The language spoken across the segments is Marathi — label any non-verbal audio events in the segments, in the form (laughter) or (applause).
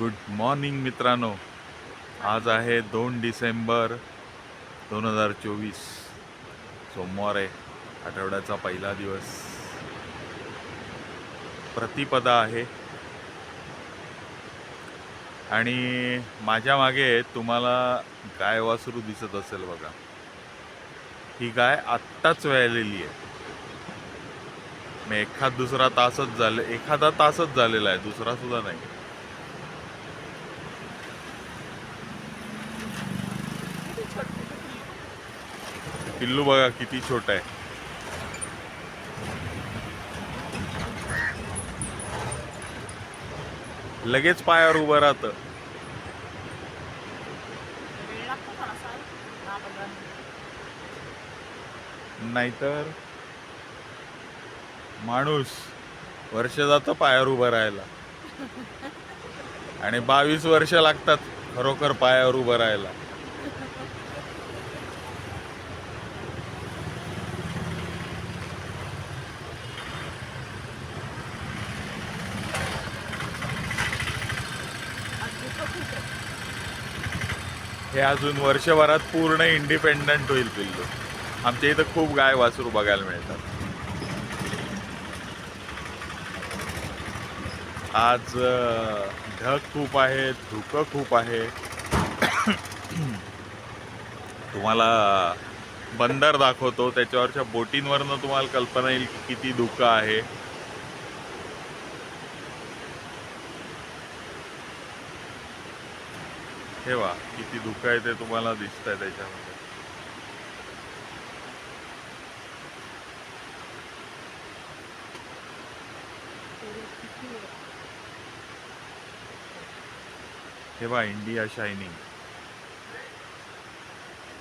गुड मॉर्निंग मित्रांनो. आज आहे दोन डिसेंबर दोन हजार चोवीस. सोमवार आहे आठवड्याचा पहिला दिवस. प्रतिपदा आहे. आणि माझ्या मागे तुम्हाला गाय वासरू दिसत असेल बघा. ही गाय आत्ताच व्यायलेली आहे. मग एखाद दुसरा तासच झाले एखादा तासच झालेला आहे दुसरा सुद्धा नाही. पिल्लू बघा किती छोट आहे. लगेच पायावर उभं राहतं. नाहीतर माणूस वर्ष जातं पायावर उभं राहायला. (laughs) आणि बावीस वर्ष लागतात खरोखर पायावर उभं राहायला. हे अजून वर्षभरात पूर्ण इंडिपेंडंट होईल पिल्लू. आमच्या इथं खूप गाय वासरू बघायला मिळतात. आज ढग खूप आहे धुकं खूप आहे. तुम्हाला बंदर दाखवतो त्याच्यावरच्या बोटींवरनं तुम्हाला कल्पना येईल की किती धुकं आहे. ठेवा. किती धुकं आहे ते तुम्हाला दिसतंय त्याच्यामध्ये. ठेवा इंडिया शायनिंग.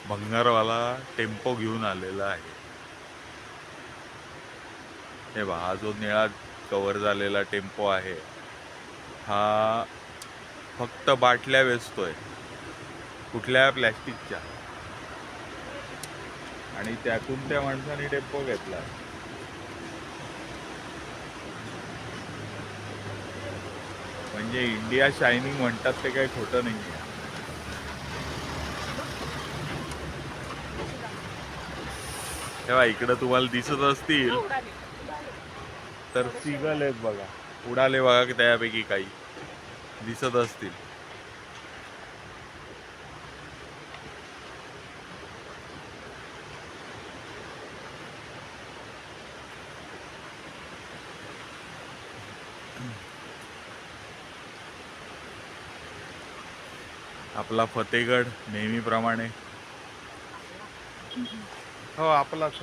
भंगारवाला टेम्पो घेऊन आलेला आहे. हे बा हा जो निळा कव्हर झालेला टेम्पो आहे हा फक्त बाटल्या वेचतोय. कुठल्या प्लॅस्टिकच्या? आणि त्यातून त्या माणसाने डेपो घेतला. म्हणजे इंडिया शायनिंग म्हणतात ते काही खोटं नाही आहे तेव्हा इकडं तुम्हाला दिसत असतील तर सिगल आहेत बघा. उडाले बघा की त्यापैकी काही. दिसत असतील. आपला फतेगड नेहमीप्रमाणे. हो आपलाच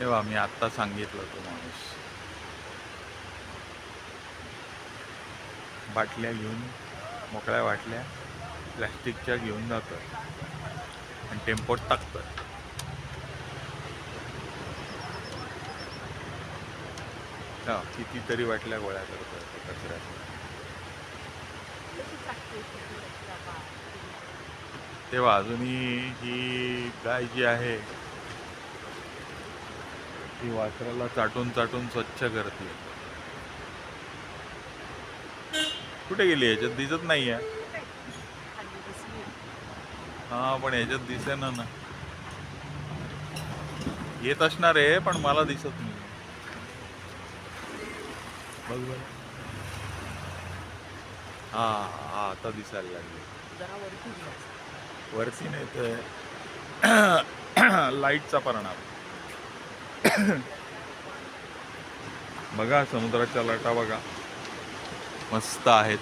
तेव्हा मी आत्ता सांगितलं तो माणूस. बाटल्या घेऊन मोकळ्या बाटल्या प्लॅस्टिकच्या घेऊन जातं आणि टेम्पोत टाकतं हा कितीतरी बाटल्या गोळ्या करतं कचऱ्यात. बाबा. तेव्हा अजूनही ही गाय जी आहे ती वासराला चाटून चाटून स्वच्छ करते. कुठे गेली? याच्यात दिसत नाही आहे. हा पण याच्यात दिसेना ना. येत असणार आहे पण मला दिसत नाही बघ बरं. हा हा आता दिसायला लागले. वरती नाही तर (clears throat) लाईटचा परिणाम. (coughs) बघा समुद्राच्या लाटा बघा. मस्त आहेत.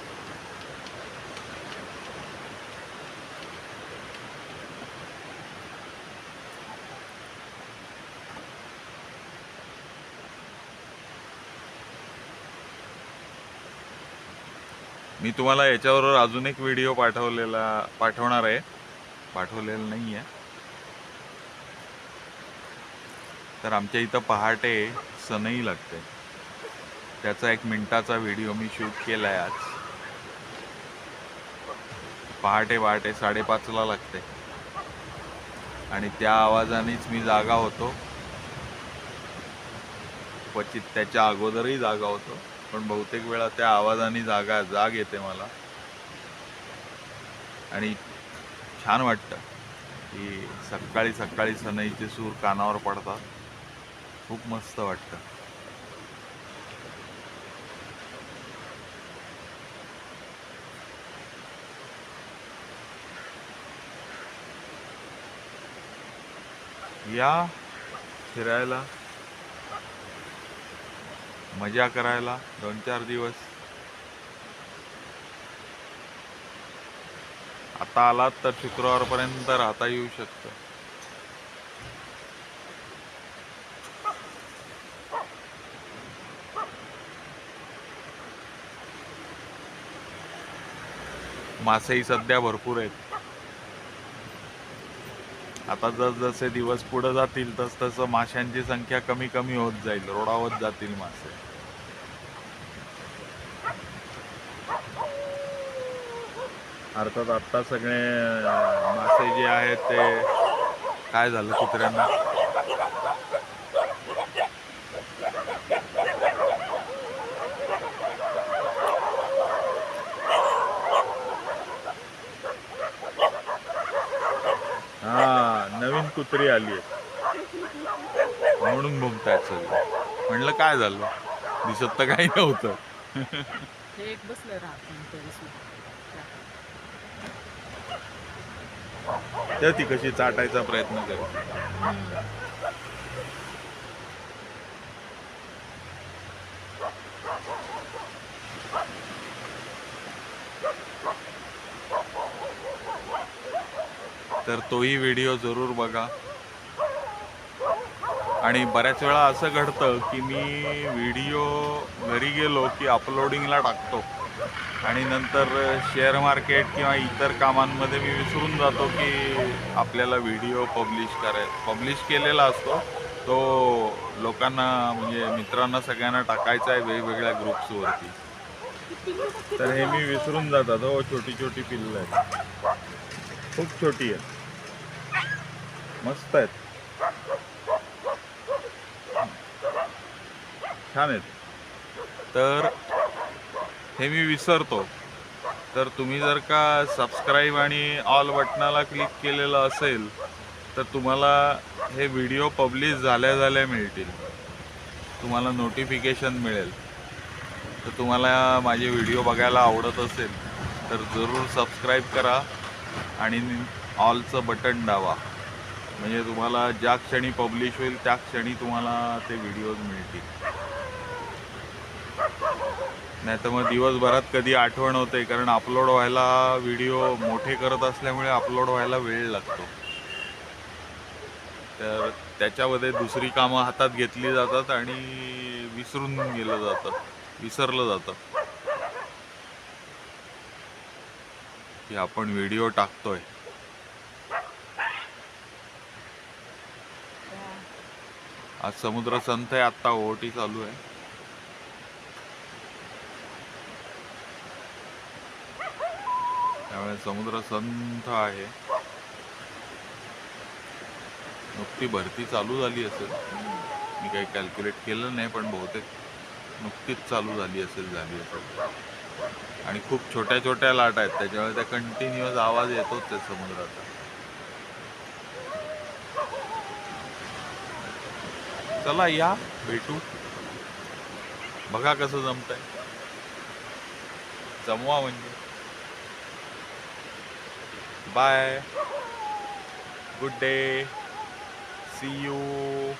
मी तुम्हाला याच्यावर अजून एक व्हिडिओ पाठवलेला पाठवणार आहे. पाठवलेला नाही आहे तर आमच्या इथं पहाटे सनई लागते. त्याचा एक मिनिटाचा व्हिडिओ मी शूट केला आहे आज. पहाटे पहाटे साडेपाचला लागते. आणि त्या आवाजानेच मी जागा होतो. क्वचित त्याच्या अगोदरही जागा होतो पण बहुतेक वेळा त्या आवाजाने जागा जाग येते मला. आणि छान वाटतं की सकाळी सकाळी सनईचे सूर कानावर पडतात. खूप मस्त वाटतं. या फिरायला मजा करायला दोन चार दिवस. आता आलात तर शुक्रवारपर्यंत राहता येऊ शकतं. मासेही सध्या भरपूर आहेत. आता जसजसे दिवस पुढे जातील तस तसं माशांची संख्या कमी कमी होत जाईल रोडावत जातील मासे. अर्थात आत्ता सगळे मासे जे आहेत ते काय झालं कुत्र्यांना हा नवीन कुत्री आली आहे. म्हणून घुमतायत सगळे. म्हणलं काय झालं? दिसत तर काही नव्हतं. तर ती कशी चाटायचा प्रयत्न करते. तर तोही व्हिडिओ जरूर बघा. आणि बऱ्याच वेळा असं घडतं की मी व्हिडिओ घरी गेलो की अपलोडिंगला टाकतो. आणि नंतर शेअर मार्केट किंवा इतर कामांमध्ये मी विसरून जातो की आपल्याला व्हिडिओ पब्लिश कराय पब्लिश केलेला असतो. तो लोकांना म्हणजे मित्रांना सगळ्यांना टाकायचा आहे वेगवेगळ्या ग्रुप्सवरती तर हे मी विसरून जातात हो छोटी छोटी पिल्लं आहेत. खूप छोटी आहेत. मस्त आहेत. छान आहेत. तर हे मी विसरतो. तर तुम्ही जर का सबस्क्राईब आणि ऑल बटनाला क्लिक केलेलं असेल तर तुम्हाला हे व्हिडिओ पब्लिश झाल्या झाल्या मिळतील. तुम्हाला नोटिफिकेशन मिळेल. तर तुम्हाला माझे व्हिडिओ बघायला आवडत असेल तर जरूर सबस्क्राईब करा आणि ऑलचं बटन दावा म्हणजे तुम्हाला ज्या क्षणी पब्लिश होईल त्या क्षणी तुम्हाला ते व्हिडिओज मिळतील. नाही तर मग दिवसभरात कधी आठवण होते कारण अपलोड व्हायला व्हिडिओ मोठे करत असल्यामुळे अपलोड व्हायला वेळ लागतो. तर त्याच्यामध्ये दुसरी कामं हातात घेतली जातात आणि विसरून गेलं जातं विसरलं जातं. की आपण व्हिडिओ टाकतोय. आज समुद्र संत आहे आत्ता ओहोटी चालू आहे. त्यामुळे समुद्र संत आहे. नुकती भरती चालू झाली असेल. मी काही कॅल्क्युलेट केलं नाही पण बहुतेक नुकतीच चालू झाली असेल झाली असेल. आणि खूप छोट्या छोट्या लाट आहेत त्याच्यामुळे त्या कंटिन्युअस आवाज येतोच त्या समुद्राचा. चला या भेटू. बघा कसं जमतंय. जमवा म्हणजे. Bye good day see you